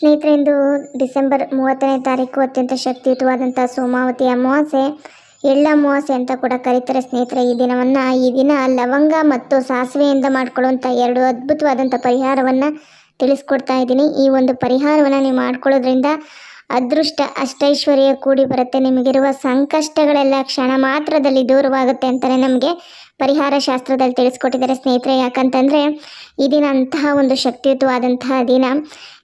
ಸ್ನೇಹಿತರೆ, ಇಂದು ಡಿಸೆಂಬರ್ ಮೂವತ್ತನೇ ತಾರೀಕು ಅತ್ಯಂತ ಶಕ್ತಿಯುತವಾದಂಥ ಸೋಮಾವತಿ ಅಮಾವಾಸ್ಯೆ, ಎಳ್ಳ ಅಮಾವಾಸ್ಯೆ ಅಂತ ಕೂಡ ಕರೀತಾರೆ ಸ್ನೇಹಿತರೆ. ಈ ದಿನವನ್ನು, ಈ ದಿನ ಲವಂಗ ಮತ್ತು ಸಾಸಿವೆಯಿಂದ ಮಾಡ್ಕೊಳ್ಳುವಂಥ ಎರಡು ಅದ್ಭುತವಾದಂಥ ಪರಿಹಾರವನ್ನು ತಿಳಿಸ್ಕೊಡ್ತಾ ಇದ್ದೀನಿ. ಈ ಒಂದು ಪರಿಹಾರವನ್ನು ನೀವು ಮಾಡ್ಕೊಳ್ಳೋದ್ರಿಂದ ಅದೃಷ್ಟ ಅಷ್ಟೈಶ್ವರ್ಯ ಕೂಡಿ ಬರುತ್ತೆ. ನಿಮಗಿರುವ ಸಂಕಷ್ಟಗಳೆಲ್ಲ ಕ್ಷಣ ಮಾತ್ರದಲ್ಲಿ ದೂರವಾಗುತ್ತೆ ಅಂತಲೇ ನಮಗೆ ಪರಿಹಾರ ಶಾಸ್ತ್ರದಲ್ಲಿ ತಿಳಿಸ್ಕೊಟ್ಟಿದ್ದಾರೆ ಸ್ನೇಹಿತರೆ. ಯಾಕಂತಂದರೆ, ಈ ದಿನ ಅಂತಹ ಒಂದು ಶಕ್ತಿಯುತವಾದಂತಹ ದಿನ.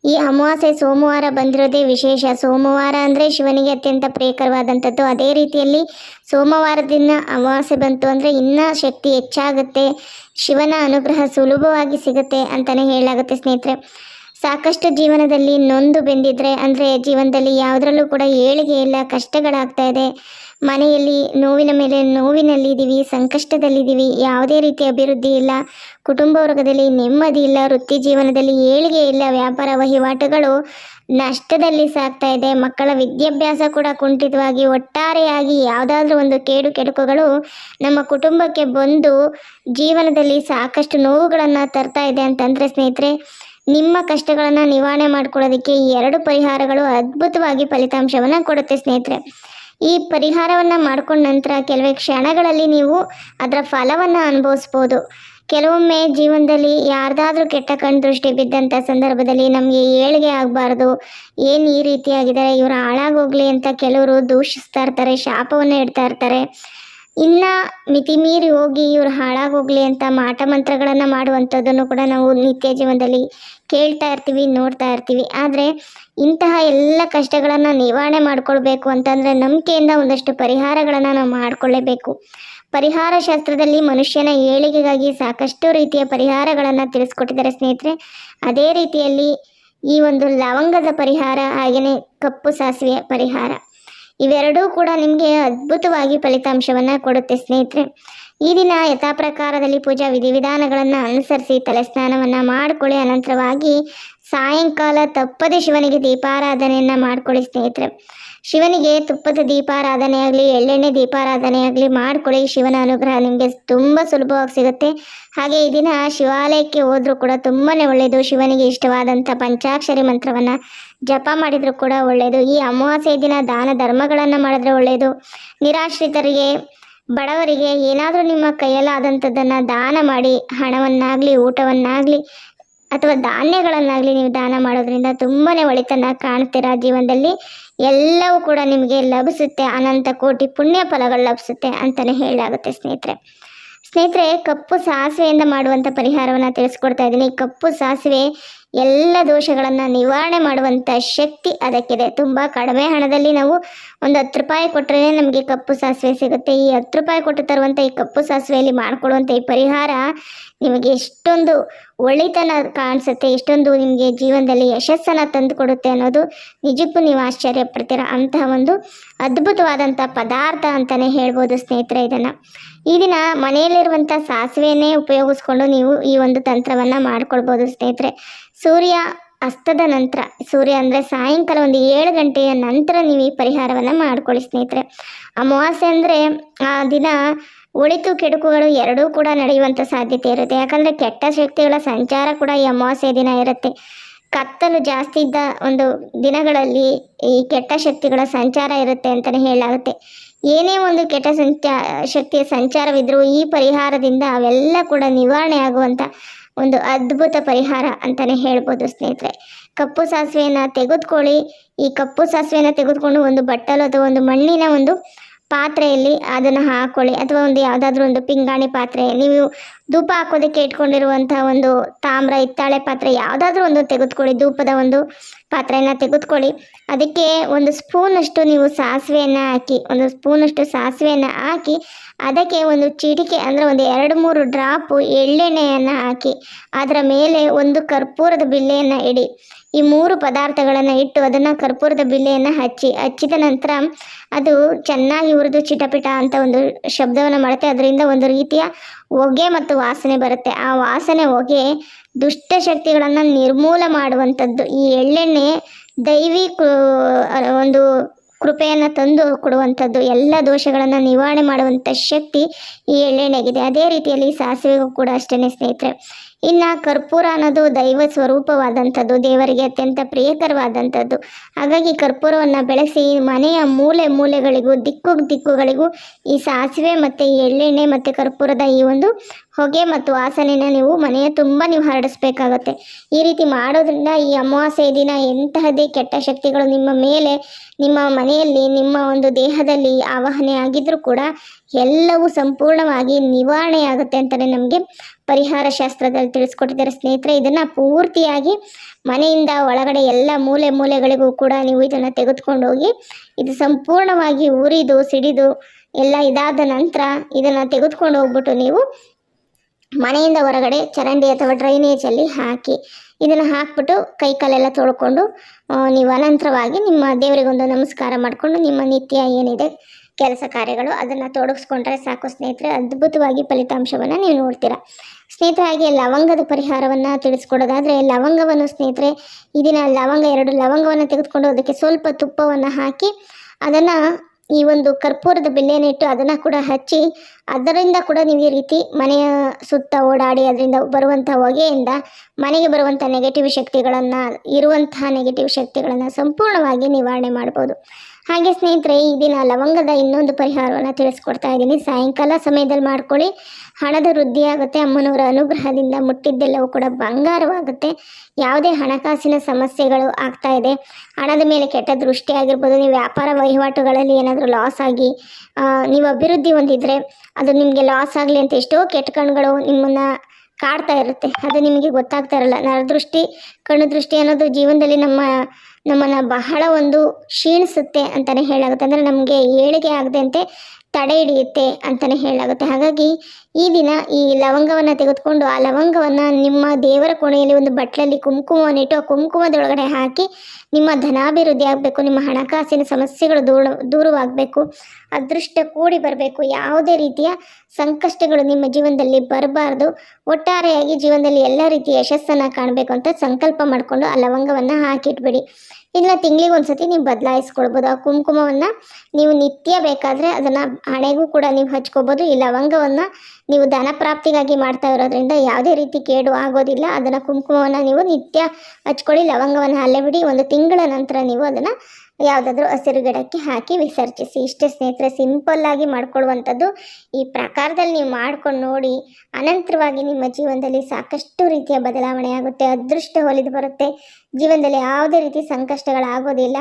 ಈ ಅಮಾವಾಸ್ಯೆ ಸೋಮವಾರ ಬಂದಿರೋದೇ ವಿಶೇಷ. ಸೋಮವಾರ ಅಂದರೆ ಶಿವನಿಗೆ ಅತ್ಯಂತ ಪ್ರಿಯಕರವಾದಂಥದ್ದು. ಅದೇ ರೀತಿಯಲ್ಲಿ ಸೋಮವಾರ ದಿನ ಅಮಾವಾಸ್ಯೆ ಬಂತು ಅಂದರೆ ಇನ್ನೂ ಶಕ್ತಿ ಹೆಚ್ಚಾಗುತ್ತೆ. ಶಿವನ ಅನುಗ್ರಹ ಸುಲಭವಾಗಿ ಸಿಗುತ್ತೆ ಅಂತಲೇ ಹೇಳಲಾಗುತ್ತೆ ಸ್ನೇಹಿತರೆ. ಸಾಕಷ್ಟು ಜೀವನದಲ್ಲಿ ನೊಂದು ಬೆಂದಿದ್ರೆ, ಅಂದರೆ ಜೀವನದಲ್ಲಿ ಯಾವುದರಲ್ಲೂ ಕೂಡ ಏಳಿಗೆ ಇಲ್ಲ, ಕಷ್ಟಗಳಾಗ್ತಾ ಇದೆ. ಮನೆಯಲ್ಲಿ ನೋವಿನ ಮೇಲೆ ನೋವಿನಲ್ಲಿದ್ದೀವಿ, ಸಂಕಷ್ಟದಲ್ಲಿದ್ದೀವಿ, ಯಾವುದೇ ರೀತಿ ಅಭಿವೃದ್ಧಿ ಇಲ್ಲ. ಕುಟುಂಬ ವರ್ಗದಲ್ಲಿ ನೆಮ್ಮದಿ ಇಲ್ಲ, ವೃತ್ತಿ ಜೀವನದಲ್ಲಿ ಏಳಿಗೆ ಇಲ್ಲ, ವ್ಯಾಪಾರ ವಹಿವಾಟುಗಳು ನಷ್ಟದಲ್ಲಿ ಸಾಗ್ತಾ ಇದೆ. ಮಕ್ಕಳ ವಿದ್ಯಾಭ್ಯಾಸ ಕೂಡ ಕುಂಠಿತವಾಗಿ, ಒಟ್ಟಾರೆಯಾಗಿ ಯಾವುದಾದ್ರೂ ಒಂದು ಕೇಡು ಕೆಡುಕುಗಳು ನಮ್ಮ ಕುಟುಂಬಕ್ಕೆ ಬಂದು ಜೀವನದಲ್ಲಿ ಸಾಕಷ್ಟು ನೋವುಗಳನ್ನು ತರ್ತಾ ಇದೆ ಅಂತಂದರೆ ಸ್ನೇಹಿತರೆ ನಿಮ್ಮ ಕಷ್ಟಗಳನ್ನು ನಿವಾರಣೆ ಮಾಡ್ಕೊಳ್ಳೋದಕ್ಕೆ ಈ ಎರಡು ಪರಿಹಾರಗಳು ಅದ್ಭುತವಾಗಿ ಫಲಿತಾಂಶವನ್ನು ಕೊಡುತ್ತೆ ಸ್ನೇಹಿತರೆ. ಈ ಪರಿಹಾರವನ್ನು ಮಾಡ್ಕೊಂಡ ನಂತರ ಕೆಲವೇ ಕ್ಷಣಗಳಲ್ಲಿ ನೀವು ಅದರ ಫಲವನ್ನು ಅನುಭವಿಸ್ಬೋದು. ಕೆಲವೊಮ್ಮೆ ಜೀವನದಲ್ಲಿ ಯಾರ್ದಾದ್ರೂ ಕೆಟ್ಟ ಕಣ್ಣು ದೃಷ್ಟಿ ಬಿದ್ದಂಥ ಸಂದರ್ಭದಲ್ಲಿ ನಮಗೆ ಏಳಿಗೆ ಆಗಬಾರ್ದು. ಏನು ಈ ರೀತಿಯಾಗಿದ್ದಾರೆ, ಇವರು ಹಾಳಾಗೋಗ್ಲಿ ಅಂತ ಕೆಲವರು ದೂಷಿಸ್ತಾ ಇರ್ತಾರೆ, ಶಾಪವನ್ನು ಇಡ್ತಾ ಇರ್ತಾರೆ. ಇನ್ನು ಮಿತಿ ಮೀರಿ ಹೋಗಿ ಇವ್ರು ಹಾಳಾಗೋಗ್ಲಿ ಅಂತ ಮಾಟ ಮಂತ್ರಗಳನ್ನು ಮಾಡುವಂಥದ್ದನ್ನು ಕೂಡ ನಾವು ನಿತ್ಯ ಜೀವನದಲ್ಲಿ ಕೇಳ್ತಾ ಇರ್ತೀವಿ, ನೋಡ್ತಾ ಇರ್ತೀವಿ. ಆದರೆ ಇಂತಹ ಎಲ್ಲ ಕಷ್ಟಗಳನ್ನು ನಿವಾರಣೆ ಮಾಡ್ಕೊಳ್ಬೇಕು ಅಂತಂದರೆ ನಂಬಿಕೆಯಿಂದ ಒಂದಷ್ಟು ಪರಿಹಾರಗಳನ್ನು ನಾವು ಮಾಡಿಕೊಳ್ಳೇಬೇಕು ಪರಿಹಾರ ಶಾಸ್ತ್ರದಲ್ಲಿ ಮನುಷ್ಯನ ಏಳಿಗೆಗಾಗಿ ಸಾಕಷ್ಟು ರೀತಿಯ ಪರಿಹಾರಗಳನ್ನು ತಿಳಿಸ್ಕೊಟ್ಟಿದ್ದಾರೆ ಸ್ನೇಹಿತರೆ. ಅದೇ ರೀತಿಯಲ್ಲಿ ಈ ಒಂದು ಲವಂಗದ ಪರಿಹಾರ ಹಾಗೆಯೇ ಕಪ್ಪು ಸಾಸಿವೆಯ ಪರಿಹಾರ. ಇವೆರಡೂ ಕೂಡ ನಿಮಗೆ ಅದ್ಭುತವಾಗಿ ಫಲಿತಾಂಶವನ್ನು ಕೊಡುತ್ತೆ ಸ್ನೇಹಿತರೆ. ಈ ದಿನ ಯಥಾಪ್ರಕಾರದಲ್ಲಿ ಪೂಜಾ ವಿಧಿವಿಧಾನಗಳನ್ನು ಅನುಸರಿಸಿ ತಲೆ ಸ್ನಾನವನ್ನು ಮಾಡಿಕೊಳ್ಳಿ. ಅನಂತರವಾಗಿ ಸಾಯಂಕಾಲ ತಪ್ಪದೆ ಶಿವನಿಗೆ ದೀಪಾರಾಧನೆಯನ್ನು ಮಾಡ್ಕೊಳ್ಳಿ ಸ್ನೇಹಿತರೆ. ಶಿವನಿಗೆ ತುಪ್ಪದ ದೀಪಾರಾಧನೆ ಆಗಲಿ, ಎಳ್ಳೆಣ್ಣೆ ದೀಪಾರಾಧನೆ ಆಗಲಿ ಮಾಡ್ಕೊಳ್ಳಿ. ಶಿವನ ಅನುಗ್ರಹ ನಿಮಗೆ ತುಂಬ ಸುಲಭವಾಗಿ ಸಿಗುತ್ತೆ. ಹಾಗೆ ಈ ದಿನ ಶಿವಾಲಯಕ್ಕೆ ಹೋದರೂ ಕೂಡ ತುಂಬಾ ಒಳ್ಳೆಯದು ಶಿವನಿಗೆ ಇಷ್ಟವಾದಂಥ ಪಂಚಾಕ್ಷರಿ ಮಂತ್ರವನ್ನು ಜಪ ಮಾಡಿದರೂ ಕೂಡ ಒಳ್ಳೆಯದು ಈ ಅಮಾವಾಸ್ಯೆ ದಿನ ದಾನ ಧರ್ಮಗಳನ್ನು ಮಾಡಿದ್ರೆ ಒಳ್ಳೆಯದು ನಿರಾಶ್ರಿತರಿಗೆ, ಬಡವರಿಗೆ ಏನಾದರೂ ನಿಮ್ಮ ಕೈಯಲ್ಲಾದಂಥದ್ದನ್ನು ದಾನ ಮಾಡಿ, ಹಣವನ್ನಾಗಲಿ, ಊಟವನ್ನಾಗಲಿ ಅಥವಾ ಧಾನ್ಯಗಳನ್ನಾಗಲಿ ನೀವು ದಾನ ಮಾಡೋದ್ರಿಂದ ತುಂಬಾ ಒಳಿತನ ಕಾಣ್ತೀರಾ ಜೀವನದಲ್ಲಿ? ಎಲ್ಲವೂ ಕೂಡ ನಿಮಗೆ ಲಭಿಸುತ್ತೆ, ಅನಂತ ಕೋಟಿ ಪುಣ್ಯ ಫಲಗಳು ಲಭಿಸುತ್ತೆ ಅಂತಲೇ ಹೇಳಲಾಗುತ್ತೆ ಸ್ನೇಹಿತರೆ. ಸ್ನೇಹಿತರೆ, ಕಪ್ಪು ಸಾಸಿವೆಯಿಂದ ಮಾಡುವಂಥ ಪರಿಹಾರವನ್ನು ತಿಳಿಸ್ಕೊಡ್ತಾ ಇದ್ದೀನಿ. ಕಪ್ಪು ಸಾಸಿವೆ ಎಲ್ಲ ದೋಷಗಳನ್ನು ನಿವಾರಣೆ ಮಾಡುವಂಥ ಶಕ್ತಿ ಅದಕ್ಕಿದೆ. ತುಂಬ ಕಡಿಮೆ ಹಣದಲ್ಲಿ ನಾವು ಒಂದು ಹತ್ತು ರೂಪಾಯಿ ಕೊಟ್ಟರೆ ನಮಗೆ ಕಪ್ಪು ಸಾಸಿವೆ ಸಿಗುತ್ತೆ. ಈ ಹತ್ತು ರೂಪಾಯಿ ಕೊಟ್ಟು ತರುವಂಥ ಈ ಕಪ್ಪು ಸಾಸಿವೆಯಲ್ಲಿ ಮಾಡಿಕೊಡುವಂಥ ಈ ಪರಿಹಾರ ನಿಮಗೆ ಎಷ್ಟೊಂದು ಒಳಿತನ ಕಾಣಿಸುತ್ತೆ, ಎಷ್ಟೊಂದು ನಿಮಗೆ ಜೀವನದಲ್ಲಿ ಯಶಸ್ಸನ್ನು ತಂದು ಕೊಡುತ್ತೆ ಅನ್ನೋದು ನಿಜಕ್ಕೂ ನೀವು ಆಶ್ಚರ್ಯ ಪಡ್ತೀರ ಅಂತಹ ಒಂದು ಅದ್ಭುತವಾದಂಥ ಪದಾರ್ಥ ಅಂತಲೇ ಹೇಳ್ಬೋದು ಸ್ನೇಹಿತರೆ ಇದನ್ನು. ಈ ದಿನ ಮನೆಯಲ್ಲಿರುವಂಥ ಸಾಸಿವೆಯನ್ನೇ ಉಪಯೋಗಿಸ್ಕೊಂಡು ನೀವು ಈ ಒಂದು ತಂತ್ರವನ್ನು ಮಾಡ್ಕೊಳ್ಬೋದು ಸ್ನೇಹಿತರೆ. ಸೂರ್ಯ ಅಸ್ತದ ನಂತರ, ಸೂರ್ಯ ಅಂದರೆ ಸಾಯಂಕಾಲ ಒಂದು ಏಳು ಗಂಟೆಯ ನಂತರ ನೀವು ಈ ಪರಿಹಾರವನ್ನು ಮಾಡ್ಕೊಳ್ಳಿ ಸ್ನೇಹಿತರೆ. ಅಮಾವಾಸ್ಯೆ ಅಂದರೆ ಆ ದಿನ ಉಳಿತು ಕೆಡುಕುಗಳು ಎರಡೂ ಕೂಡ ನಡೆಯುವಂಥ ಸಾಧ್ಯತೆ ಇರುತ್ತೆ. ಯಾಕಂದರೆ ಕೆಟ್ಟ ಶಕ್ತಿಗಳ ಸಂಚಾರ ಕೂಡ ಈ ಅಮಾವಾಸ್ಯೆ ದಿನ ಇರುತ್ತೆ. ಕತ್ತಲು ಜಾಸ್ತಿ ಇದ್ದ ಒಂದು ದಿನಗಳಲ್ಲಿ ಈ ಕೆಟ್ಟ ಶಕ್ತಿಗಳ ಸಂಚಾರ ಇರುತ್ತೆ ಅಂತಲೇ ಹೇಳಲಾಗುತ್ತೆ. ಏನೇ ಒಂದು ಕೆಟ್ಟ ಸಂಚಾ, ಶಕ್ತಿಯ ಸಂಚಾರವಿದ್ದರೂ ಈ ಪರಿಹಾರದಿಂದ ಅವೆಲ್ಲ ಕೂಡ ನಿವಾರಣೆ ಆಗುವಂಥ ಒಂದು ಅದ್ಭುತ ಪರಿಹಾರ ಅಂತಲೇ ಹೇಳ್ಬೋದು ಸ್ನೇಹಿತರೆ. ಕಪ್ಪು ಸಾಸಿವೆಯನ್ನು ತೆಗೆದುಕೊಳ್ಳಿ. ಈ ಕಪ್ಪು ಸಾಸಿವೆಯನ್ನು ತೆಗೆದುಕೊಂಡು ಒಂದು ಬಟ್ಟಲು ಅಥವಾ ಒಂದು ಮಣ್ಣಿನ ಒಂದು ಪಾತ್ರೆಯಲ್ಲಿ ಅದನ್ನು ಹಾಕೊಳ್ಳಿ. ಅಥವಾ ಒಂದು ಯಾವುದಾದ್ರೂ ಒಂದು ಪಿಂಗಾಣಿ ಪಾತ್ರೆ ನೀವು ಧೂಪ ಹಾಕೋದಕ್ಕೆ ಇಟ್ಕೊಂಡಿರುವಂತಹ ಒಂದು ತಾಮ್ರ, ಹಿತ್ತಾಳೆ ಪಾತ್ರೆ ಯಾವುದಾದ್ರೂ ಒಂದು ತೆಗೆದುಕೊಳ್ಳಿ. ಧೂಪದ ಒಂದು ಪಾತ್ರೆಯನ್ನು ತೆಗೆದುಕೊಳ್ಳಿ. ಅದಕ್ಕೆ ಒಂದು ಸ್ಪೂನಷ್ಟು ನೀವು ಸಾಸಿವೆಯನ್ನು ಹಾಕಿ, ಒಂದು ಸ್ಪೂನಷ್ಟು ಸಾಸಿವೆಯನ್ನು ಹಾಕಿ, ಅದಕ್ಕೆ ಒಂದು ಚಿಟಿಕೆ ಅಂದರೆ ಒಂದು ಎರಡು ಮೂರು ಡ್ರಾಪು ಎಳ್ಳೆಣ್ಣೆಯನ್ನು ಹಾಕಿ, ಅದರ ಮೇಲೆ ಒಂದು ಕರ್ಪೂರದ ಬಿಲ್ಲೆಯನ್ನು ಇಡಿ. ಈ ಮೂರು ಪದಾರ್ಥಗಳನ್ನು ಇಟ್ಟು ಅದನ್ನು ಕರ್ಪೂರದ ಬಿಲ್ಲೆಯನ್ನು ಹಚ್ಚಿ. ಹಚ್ಚಿದ ನಂತರ ಅದು ಚೆನ್ನಾಗಿ ಉರಿದು ಚಿಟಪಿಟ ಅಂತ ಒಂದು ಶಬ್ದವನ್ನು ಮಾಡುತ್ತೆ. ಅದರಿಂದ ಒಂದು ರೀತಿಯ ಹೊಗೆ ಮತ್ತು ವಾಸನೆ ಬರುತ್ತೆ. ಆ ವಾಸನೆ, ಹೊಗೆ ದುಷ್ಟಶಕ್ತಿಗಳನ್ನು ನಿರ್ಮೂಲ ಮಾಡುವಂಥದ್ದು. ಈ ಎಳ್ಳೆಣ್ಣೆ ದೈವಿ ಒಂದು ಕೃಪೆಯನ್ನು ತಂದು ಕೊಡುವಂಥದ್ದು. ಎಲ್ಲ ದೋಷಗಳನ್ನು ನಿವಾರಣೆ ಮಾಡುವಂಥ ಶಕ್ತಿ ಈ ಎಳ್ಳೆಣ್ಣೆಗಿದೆ. ಅದೇ ರೀತಿಯಲ್ಲಿ ಸಾಸಿವೆಗೂ ಕೂಡ ಅಷ್ಟೇ ಸ್ನೇಹಿತರೆ. ಇನ್ನು ಕರ್ಪೂರ ಅನ್ನೋದು ದೈವ ಸ್ವರೂಪವಾದಂಥದ್ದು, ದೇವರಿಗೆ ಅತ್ಯಂತ ಪ್ರಿಯಕರವಾದಂಥದ್ದು. ಹಾಗಾಗಿ ಕರ್ಪೂರವನ್ನು ಬೆಳೆಸಿ ಮನೆಯ ಮೂಲೆ ಮೂಲೆಗಳಿಗೂ, ದಿಕ್ಕು ದಿಕ್ಕುಗಳಿಗೂ ಈ ಸಾಸಿವೆ ಮತ್ತು ಎಳ್ಳೆಣ್ಣೆ ಮತ್ತು ಕರ್ಪೂರದ ಈ ಒಂದು ಹೊಗೆ ಮತ್ತು ವಾಸನೆನ ನೀವು ಮನೆಯ ತುಂಬ ನೀವು ಹರಡಿಸ್ಬೇಕಾಗತ್ತೆ. ಈ ರೀತಿ ಮಾಡೋದ್ರಿಂದ ಈ ಅಮಾವಾಸ್ಯೆ ದಿನ ಎಂತಹದೇ ಕೆಟ್ಟ ಶಕ್ತಿಗಳು ನಿಮ್ಮ ಮೇಲೆ, ನಿಮ್ಮ ಮನೆಯಲ್ಲಿ, ನಿಮ್ಮ ಒಂದು ದೇಹದಲ್ಲಿ ಆವಾಹನೆ ಆಗಿದ್ರೂ ಕೂಡ ಎಲ್ಲವೂ ಸಂಪೂರ್ಣವಾಗಿ ನಿವಾರಣೆ ಆಗುತ್ತೆ ಅಂತಲೇ ನಮಗೆ ಪರಿಹಾರ ಶಾಸ್ತ್ರದಲ್ಲಿ ತಿಳಿಸ್ಕೊಟ್ಟಿದ್ದಾರೆ ಸ್ನೇಹಿತರೆ. ಇದನ್ನು ಪೂರ್ತಿಯಾಗಿ ಮನೆಯಿಂದ ಒಳಗಡೆ ಎಲ್ಲ ಮೂಲೆ ಮೂಲೆಗಳಿಗೂ ಕೂಡ ನೀವು ಇದನ್ನು ತೆಗೆದುಕೊಂಡು ಹೋಗಿ ಇದು ಸಂಪೂರ್ಣವಾಗಿ ಉರಿದು, ಸಿಡಿದು ಎಲ್ಲ ಇದಾದ ನಂತರ ಇದನ್ನು ತೆಗೆದುಕೊಂಡು ಹೋಗ್ಬಿಟ್ಟು ನೀವು ಮನೆಯಿಂದ ಹೊರಗಡೆ ಚರಂಡಿ ಅಥವಾ ಡ್ರೈನೇಜಲ್ಲಿ ಹಾಕಿ, ಇದನ್ನು ಹಾಕ್ಬಿಟ್ಟು ಕೈ ಕಾಲೆಲ್ಲ ತೊಳ್ಕೊಂಡು ನೀವು ಅನಂತರವಾಗಿ ನಿಮ್ಮ ದೇವರಿಗೊಂದು ನಮಸ್ಕಾರ ಮಾಡಿಕೊಂಡು ನಿಮ್ಮ ನಿತ್ಯ ಏನಿದೆ ಕೆಲಸ ಕಾರ್ಯಗಳು ಅದನ್ನು ತೊಡಗಿಸ್ಕೊಂಡ್ರೆ ಸಾಕು ಸ್ನೇಹಿತರೆ. ಅದ್ಭುತವಾಗಿ ಫಲಿತಾಂಶವನ್ನು ನೀವು ನೋಡ್ತೀರಾ. ಸ್ನೇಹಿತರೆ, ಹಾಗೆ ಲವಂಗದ ಪರಿಹಾರವನ್ನು ತಿಳಿಸ್ಕೊಡೋದಾದರೆ, ಲವಂಗವನ್ನು ಸ್ನೇಹಿತರೆ, ಈ ದಿನ ಲವಂಗ ಎರಡು ಲವಂಗವನ್ನು ತೆಗೆದುಕೊಂಡು ಅದಕ್ಕೆ ಸ್ವಲ್ಪ ತುಪ್ಪವನ್ನು ಹಾಕಿ ಅದನ್ನು ಈ ಒಂದು ಕರ್ಪೂರದ ಬೆಲ್ಲೆಯನ್ನಿಟ್ಟು ಅದನ್ನು ಕೂಡ ಹಚ್ಚಿ, ಅದರಿಂದ ಕೂಡ ನೀವು ಈ ರೀತಿ ಮನೆಯ ಸುತ್ತ ಓಡಾಡಿ ಅದರಿಂದ ಬರುವಂಥ ಹೊಗೆಯಿಂದ ಮನೆಗೆ ಬರುವಂಥ ನೆಗೆಟಿವ್ ಶಕ್ತಿಗಳನ್ನು, ಇರುವಂತಹ ನೆಗೆಟಿವ್ ಶಕ್ತಿಗಳನ್ನು ಸಂಪೂರ್ಣವಾಗಿ ನಿವಾರಣೆ ಮಾಡ್ಬೋದು. ಹಾಗೆ ಸ್ನೇಹಿತರೆ, ಈ ದಿನ ಲವಂಗದ ಇನ್ನೊಂದು ಪರಿಹಾರವನ್ನು ತಿಳಿಸ್ಕೊಡ್ತಾ ಇದ್ದೀನಿ. ಸಾಯಂಕಾಲ ಸಮಯದಲ್ಲಿ ಮಾಡ್ಕೊಳ್ಳಿ. ಹಣದ ವೃದ್ಧಿ ಆಗುತ್ತೆ, ಅಮ್ಮನವರ ಅನುಗ್ರಹದಿಂದ ಮುಟ್ಟಿದ್ದೆಲ್ಲವೂ ಕೂಡ ಬಂಗಾರವಾಗುತ್ತೆ. ಯಾವುದೇ ಹಣಕಾಸಿನ ಸಮಸ್ಯೆಗಳು ಆಗ್ತಾ ಇದೆ. ಹಣದ ಮೇಲೆ ಕೆಟ್ಟ ದೃಷ್ಟಿ ಆಗಿರ್ಬೋದು, ನೀವು ವ್ಯಾಪಾರ ವಹಿವಾಟುಗಳಲ್ಲಿ ಏನಾದರೂ ಲಾಸ್ ಆಗಿ ನೀವು ಅಭಿವೃದ್ಧಿ ಹೊಂದಿದರೆ ಅದು ನಿಮಗೆ ಲಾಸ್ ಆಗಲಿ ಅಂತ ಎಷ್ಟೋ ಕೆಟ್ಟ ಕಣ್ಗಳು ನಿಮ್ಮನ್ನು ಕಾಡ್ತಾ ಇರುತ್ತೆ. ಅದು ನಿಮಗೆ ಗೊತ್ತಾಗ್ತಾ ಇರಲ್ಲ. ನರದೃಷ್ಟಿ, ಕಣ್ಣು ದೃಷ್ಟಿ ಅನ್ನೋದು ಜೀವನದಲ್ಲಿ ನಮ್ಮ ನಮ್ಮನ್ನು ಬಹಳ ಒಂದು ಕ್ಷೀಣಿಸುತ್ತೆ ಅಂತಲೇ ಹೇಳಾಗುತ್ತೆ ಅಂದರೆ ನಮಗೆ ಏಳಿಗೆ ಆಗದಂತೆ ತಡೆ ಹಿಡಿಯುತ್ತೆ ಅಂತಲೇ ಹೇಳಾಗುತ್ತೆ ಹಾಗಾಗಿ ಈ ದಿನ ಈ ಲವಂಗವನ್ನು ತೆಗೆದುಕೊಂಡು ಆ ಲವಂಗವನ್ನು ನಿಮ್ಮ ದೇವರ ಕೋಣೆಯಲ್ಲಿ ಒಂದು ಬಟ್ಲಲ್ಲಿ ಕುಂಕುಮವನ್ನು ಇಟ್ಟು ಆ ಕುಂಕುಮದೊಳಗಡೆ ಹಾಕಿ ನಿಮ್ಮ ಧನಾಭಿವೃದ್ಧಿ ಆಗಬೇಕು, ನಿಮ್ಮ ಹಣಕಾಸಿನ ಸಮಸ್ಯೆಗಳು ದೂರ, ದೂರವಾಗಬೇಕು, ಅದೃಷ್ಟ ಕೂಡಿ ಬರಬೇಕು, ಯಾವುದೇ ರೀತಿಯ ಸಂಕಷ್ಟಗಳು ನಿಮ್ಮ ಜೀವನದಲ್ಲಿ ಬರಬಾರ್ದು, ಒಟ್ಟಾರೆಯಾಗಿ ಜೀವನದಲ್ಲಿ ಎಲ್ಲ ರೀತಿಯ ಯಶಸ್ಸನ್ನು ಕಾಣಬೇಕು ಅಂತ ಸಂಕಲ್ಪ ಮಾಡಿಕೊಂಡು ಆ ಲವಂಗವನ್ನು ಹಾಕಿಟ್ಬಿಡಿ. ಇಲ್ಲ ತಿಂಗಳಿಗೆ ಒಂದ್ಸತಿ ನೀವು ಬದಲಾಯಿಸ್ಕೊಳ್ಬೋದು. ಆ ಕುಂಕುಮವನ್ನು ನೀವು ನಿತ್ಯ ಬೇಕಾದರೆ ಅದನ್ನು ಹಣೆಗೂ ಕೂಡ ನೀವು ಹಚ್ಕೋಬೋದು. ಈ ಲವಂಗವನ್ನು ನೀವು ಧನ ಪ್ರಾಪ್ತಿಗಾಗಿ ಮಾಡ್ತಾ ಇರೋದ್ರಿಂದ ಯಾವುದೇ ರೀತಿ ಕೇಡು ಆಗೋದಿಲ್ಲ. ಅದನ್ನು ಕುಂಕುಮವನ್ನು ನೀವು ನಿತ್ಯ ಹಚ್ಕೊಳ್ಳಿ, ಲವಂಗವನ್ನು ಅಲ್ಲೇ ಬಿಡಿ. ಒಂದು ತಿಂಗಳ ನಂತರ ನೀವು ಅದನ್ನು ಯಾವುದಾದ್ರೂ ಹಸಿರು ಗಿಡಕ್ಕೆ ಹಾಕಿ ವಿಸರ್ಜಿಸಿ. ಇಷ್ಟೇ ಸ್ನೇಹಿತರೆ ಸಿಂಪಲ್ಲಾಗಿ ಮಾಡ್ಕೊಳ್ಳುವಂಥದ್ದು ಈ ಪ್ರಕಾರದಲ್ಲಿ ನೀವು ಮಾಡ್ಕೊಂಡು ನೋಡಿ, ಅನಂತರವಾಗಿ ನಿಮ್ಮ ಜೀವನದಲ್ಲಿ ಸಾಕಷ್ಟು ರೀತಿಯ ಬದಲಾವಣೆ ಆಗುತ್ತೆ, ಅದೃಷ್ಟ ಒಲಿದು ಬರುತ್ತೆ. ಜೀವನದಲ್ಲಿ ಯಾವುದೇ ರೀತಿ ಸಂಕಷ್ಟಗಳಾಗೋದಿಲ್ಲ.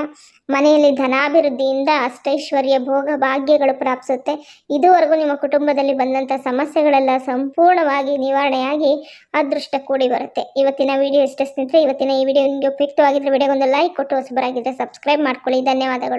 ಮನೆಯಲ್ಲಿ ಧನಾಭಿವೃದ್ಧಿಯಿಂದ ಅಷ್ಟೈಶ್ವರ್ಯ ಭೋಗ ಭಾಗ್ಯಗಳು ಪ್ರಾಪ್ಸುತ್ತೆ. ಇದುವರೆಗೂ ನಿಮ್ಮ ಕುಟುಂಬದಲ್ಲಿ ಬಂದಂಥ ಸಮಸ್ಯೆಗಳೆಲ್ಲ ಸಂಪೂರ್ಣವಾಗಿ ನಿವಾರಣೆಯಾಗಿ ಅದೃಷ್ಟ ಕೂಡಿ ಬರುತ್ತೆ. ಇವತ್ತಿನ ವಿಡಿಯೋ ಇಷ್ಟ ಸ್ನೇಹಿತರೆ. ಇವತ್ತಿನ ಈ ವಿಡಿಯೋ ನಿಮಗೆ ಉಪಯುಕ್ತವಾಗಿದ್ದರೆ, ವಿಡಿಯೋಗೊಂದು ಲೈಕ್ ಕೊಟ್ಟು ಹೊಸಬರಾಗಿದ್ದರೆ ಸಬ್ಸ್ಕ್ರೈಬ್ ಮಾಡ್ಕೊಳ್ಳಿ ಧನ್ಯವಾದಗಳು.